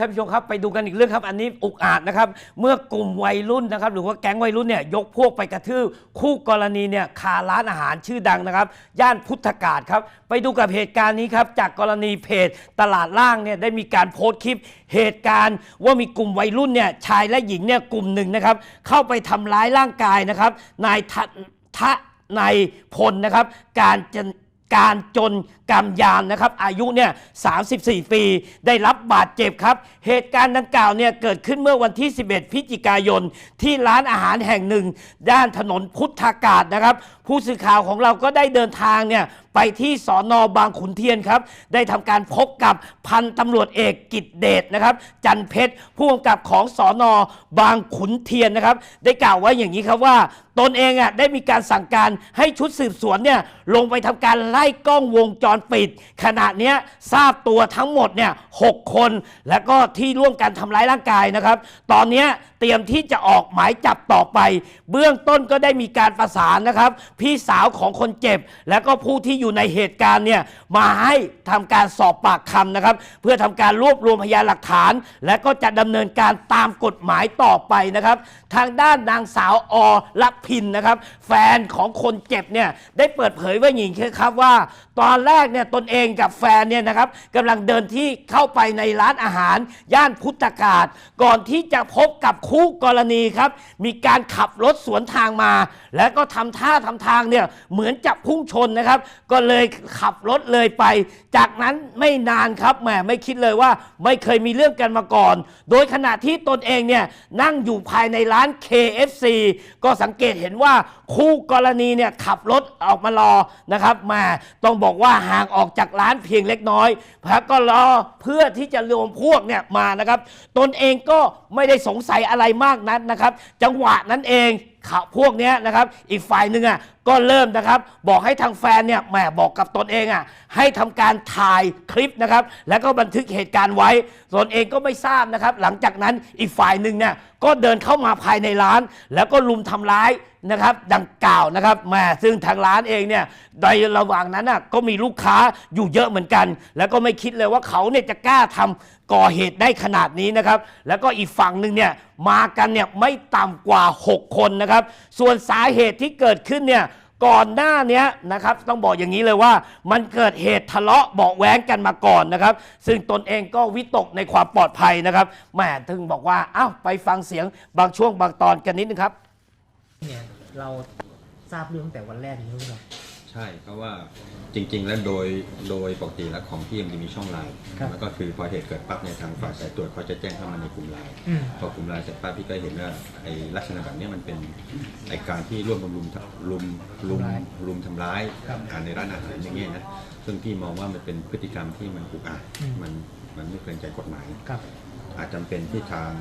ท่านผู้ชมครับไปดูกันอีกเรื่องครับ อันนี้อุกอาจนะครับ เมื่อกลุ่มวัยรุ่นนะครับ หรือว่าแก๊งวัยรุ่นเนี่ยยกพวกไปกระทืบคู่กรณีเนี่ยคาร้านอาหารชื่อดังนะครับ ย่านพุทธกาศครับ ไปดูกับเหตุการณ์นี้ครับ จากกรณีเพจตลาดล่างเนี่ยได้มีการโพสต์คลิป เหตุการณ์ว่ามีกลุ่มวัยรุ่นเนี่ยชายและหญิงเนี่ยกลุ่มหนึ่งนะครับ เข้าไปทำร้ายร่างกายนะครับนายทะทะนายพลนะครับ การจะ การจนกรรมยานนะครับ อายุเนี่ย 34 ปี ได้รับบาดเจ็บครับ เหตุการณ์ดังกล่าวเนี่ยเกิดขึ้นเมื่อวันที่ 11 พฤศจิกายน ที่ร้านอาหารแห่งหนึ่ง ด้านถนนพุทธากาศนะครับ ผู้สื่อข่าวของเราก็ได้เดินทางเนี่ย ไปที่สอนอบางขุนเทียนครับ ได้ทำการพบกับพันตำรวจเอกกิตเดชนะครับ จันเพชรผู้กำกับของสอนอบางขุนเทียนนะครับ ได้กล่าวไว้อย่างนี้ครับว่า ตนเองอะได้มีการสั่งการให้ชุดสืบสวนเนี่ยลงไปทำการไล่กล้องวงจรปิด ขณะเนี้ยทราบตัวทั้งหมดเนี่ยหกคน แล้วก็ที่ร่วมกันทำร้ายร่างกายนะครับ ตอนเนี้ยเตรียมที่จะออกหมายจับต่อไป เบื้องต้นก็ได้มีการประสานนะครับ พี่สาวของคนเจ็บ แล้วก็ผู้ที่อยูู่่ในเหตุการณ์เนี่ยมาให้ทำการสอบปากคำนะครับ เพื่อทำการรวบรวมพยานหลักฐาน และก็จะดำเนินการตามกฎหมายต่อไปนะครับ ทางด้านนางสาวอลักพินนะครับ แฟนของคนเจ็บเนี่ยได้เปิดเผยว่าอย่างนี้ครับว่า ตอนแรกเนี่ยตนเองกับแฟนเนี่ยนะครับกำลังเดินที่เข้าไปในร้านอาหาร ย่านพุทธกาศ ก่อนที่จะพบกับคู่กรณีครับ มีการขับรถสวนทางมา แล้วก็ทำท่าทำทางเนี่ยเหมือนจะพุ่งชนนะครับก็เลยขับรถเลยไป จากนั้นไม่นานครับแหมไม่คิดเลยว่า ไม่เคยมีเรื่องกันมาก่อน โดยขณะที่ตนเองเนี่ยนั่งอยู่ภายในร้าน KFC ก็สังเกตเห็นว่าคู่กรณีเนี่ยขับรถออกมารอนะครับแหมาต้องบอกว่าห่างออกจากร้านเพียงเล็กน้อยแล้วก็รอเพื่อที่จะรวมพวกเนี่ยมานะครับ ตนเองก็ไม่ได้สงสัยอะไรมากนักนะครับ จังหวะนั้นเองเขาพวกเนี้ยนะครับ อีกฝ่ายหนึ่งอะ ก็เริ่มนะครับ บอกให้ทางแฟนเนี่ยแหมบอกกับตนเองอะให้ทำการถ่ายคลิปนะครับ แล้วก็บันทึกเหตุการณ์ไว้ตนเองก็ไม่ทราบนะครับ หลังจากนั้นอีกฝ่ายหนึ่งเนี่ยก็เดินเข้ามาภายในร้าน แล้วก็ลุมทำร้ายนะครับดังกล่าวนะครับแหมซึ่งทางร้านเองเนี่ยในระหว่างนั้นน่ะก็มีลูกค้าอยู่เยอะเหมือนกัน แล้วก็ไม่คิดเลยว่าเขาเนี่ยจะกล้าทำก่อเหตุได้ขนาดนี้นะครับ แล้วก็อีกฝั่งหนึ่งเนี่ยมากันเนี่ยไม่ต่ำกว่า 6 คนนะครับ ส่วนสาเหตุที่เกิดขึ้นเนี่ย ก่อนหน้านี้นะครับต้องบอกอย่างนี้เลยว่า มันเกิดเหตุทะเลาะเบาะแว้งกันมาก่อนนะครับ ซึ่งตนเองก็วิตกในความปลอดภัยนะครับแหมถึงบอกว่าอ้าวไปฟังเสียงบางช่วงบางตอนกันนิดนึงครับ เนี่ยเราทราบเรื่องแต่วันแรกเลยใช่ไหมครับ ใช่เพราะว่าจริง ๆ แล้วโดยโดยปกติแล้วของพี่มันจะมีช่องไลน์ครับแล้วก็คือพอเหตุเกิดปั๊บในยทางฝ่ายสายตรวจเขาจะแจ้งเข้ามาในกลุ่มไลน์อืม พอกลุ่มไลน์เสร็จปั๊บพี่ก็เห็นว่าไอ้ลักษณะแบบเนี้ยมันเป็นไอ้การที่ร่วมรุมรุมรุมรุมทำร้ายอ่าในร้านอาหารอย่างเงี้ยนะซึ่งพี่มองว่ามันเป็นพฤติกรรมที่มันอุกอาจมันมันไม่เกรงใจกฎหมาย ครับ อาจจำเป็นที่ทาง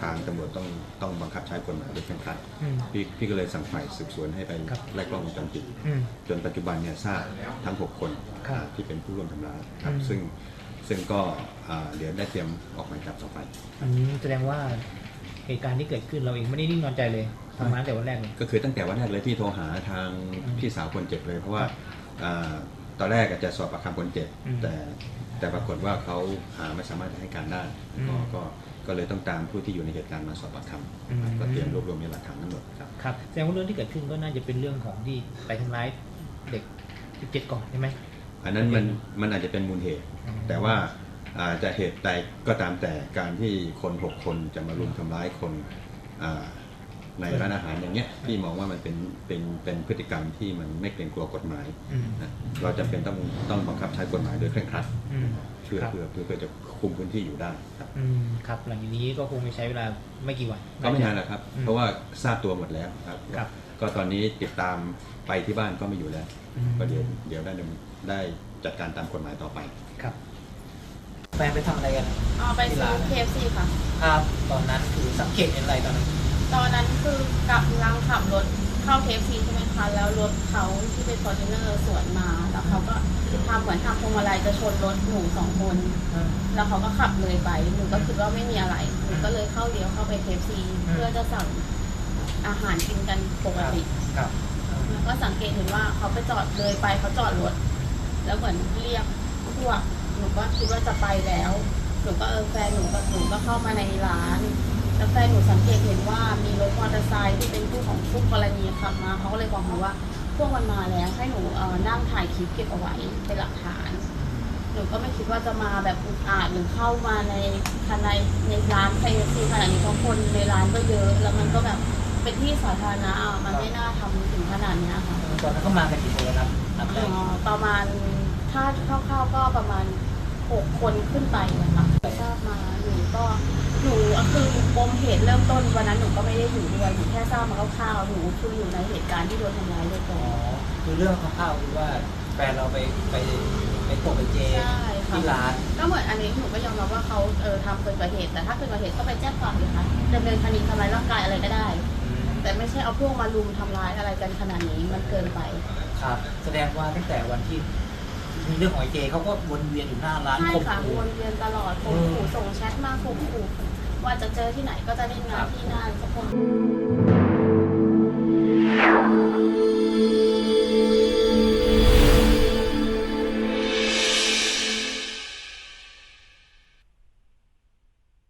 ทางตำรวจต้องต้องบังคับใช้กฎหมายโดยเคร่งครัดอืม พี่พี่ก็เลยสั่งฝ่ายสืบสวนให้ไปครับ ไล่กล้องวงจรปิด อืม จนปัจจุบันเนี่ยทราบทั้ง 6 คนครับอ่าที่เป็นผู้ร่วมทำร้ายครับอืมซึ่งซึ่งก็อ่าเดี๋ยวได้เตรียมออกหมายจับต่อไป อันนี้แสดงว่าเหตุการณ์ที่เกิดขึ้นเราเองไม่ได้นิ่งนอนใจเลยทำงานแต่วันแรกเลย ก็คือตั้งแต่วันแรกเลยที่โทรหาทางอืมพี่สาวคนเจ็บเลย เพราะว่าครับอ่า ตอนแรกอาจจะสอบปากคำคนเจ็บ อืมแต่แต่ปรากฏว่าเขาหาไม่สามารถจะให้การได้อืมก็ก็ก็เลยต้องตามผู้ที่อยู่ในเหตุการณ์มาสอบปากคอืมำก็เตรียมรวบรวมพยานหลักฐานทั้งหมดครับ ครับแสดงว่าเรื่องที่เกิดขึ้นก็น่าจะเป็นเรื่องของที่ไปทำร้ายเด็ก17ก่อนใช่ไหม อันนั้นมันมันอาจจะเป็นมูลเหตุ อืม แต่ว่าอาจจะเหตุใดก็ตามแต่การที่คนหกคนจะมารุมทำร้ายคนอ่า ในร้านอาหารอย่างเงี้ยพี่มองว่ามันเป็นเป็นเป็นพฤติกรรมที่มันไม่เกรงกลัวกฎหมายอืมนะเราจำเป็นต้องต้องบังคับใช้กฎหมายโดยเคร่งครัดอืมเพื่อครับเพื่อเพื่อเพื่อจะคุมพื้นที่อยู่ได้ครับอืมครับ หลังจากนี้ก็คงไม่ใช้เวลาไม่กี่วันก็ไม่นานหรอกครับอืมเพราะว่าทราบตัวหมดแล้วครับครับ ก็ตอนนี้ติดตามไปที่บ้านก็ไม่อยู่แล้วอืมก็เดี๋ยวเดี๋ยวได้ดำเนินได้จัดการตามกฎหมายต่อไปครับแฟนไปทำอะไรกันเอาไปซื้อ KFC ค่ะ ภาพตอนนั้นคือสังเกตเห็นอะไรตอนนั้น ตอนนั้นคือกำลังขับรถเข้า KFC ใช่ไหมคะแล้วรถเขาที่เป็นฟอร์จูเนอร์สวนมาแล้วเขาก็ทำเหมือนทำพวงมาลัยจะชนรถหนูสองคน แล้วเขาก็ขับเลยไปหนูก็คิดว่าไม่มีอะไรหนูก็เลยเข้าเลี้ยวเข้าไป KFC เพื่อจะสั่งอาหารกินกันปกติครับแล้วก็สังเกตเห็นว่าเขาไปจอดเลยไปเขาจอดรถ แล้วเหมือนเรียกพวกหนูก็คิดว่าจะไปแล้วหนูก็เออแฟนหนูกับหนูก็เข้ามาในร้าน แล้วแฟนหนูสังเกตเห็นว่ามีรถมอเตอร์ไซค์ที่เป็นผู้ของผู้กรณีขับมาเขาก็เลยบอกหนูว่าพวกมันมาแล้วให้หนูเออนั่งถ่ายคลิปเก็บเอาไว้เป็นหลักฐาน หนูก็ไม่คิดว่าจะมาแบบอุกอาจหรือเข้ามาในภายในในร้านไฟซีขนาดนี้เพราะคนในร้านก็เยอะ แล้วมันก็แบบเป็นที่สาธารณะอะมันไม่น่าทำถึงขนาดเนี้ยค่ะ ตอนนั้นก็มากันกี่คนแล้วครับนับเอ่ได้อประมาณถ้าคร่าวๆก็ประมาณหกคนขึ้นไปนะคะทราบมาหนูก็ หนูคือปมเหตุเริ่มต้นวันนั้นหนูก็ไม่ได้อยู่ด้วยหนูแค่ทราบมาคร่าวๆหนูคืออยู่ในเหตุการณ์ที่โดนทำร้ายโดยตรอ๋องคือเรื่องคร่าวๆคือว่าแฟนเราไปไปไปตกไปเจใช่ค่ะที่ร้านก็เหมือนอันนี้หนูก็ยอมรับว่าเขาเออทำเกินกว่าเหตุแต่ถ้าเกินกว่าเหตุก็ไปแจ้งความดีค่ะดำเนินคดีทำร้ายร่างกายอะไรก็ได้แต่ไม่ใช่เอาพวกมาลุมทำร้ายอะไรกันขนาดนี้มันเกินไป ครับ แสดงว่าตั้งแต่วันที่มีเรื่องของไอ้เจเขาก็วนเวียนอยู่หน้าร้านใช่ข่มค่ะขู่ วนเวียนตลอดข่มขู่ส่งแชทมาข่มขู่ ว่าจะเจอที่ไหนก็จะเล่นงานที่นั่นสักคน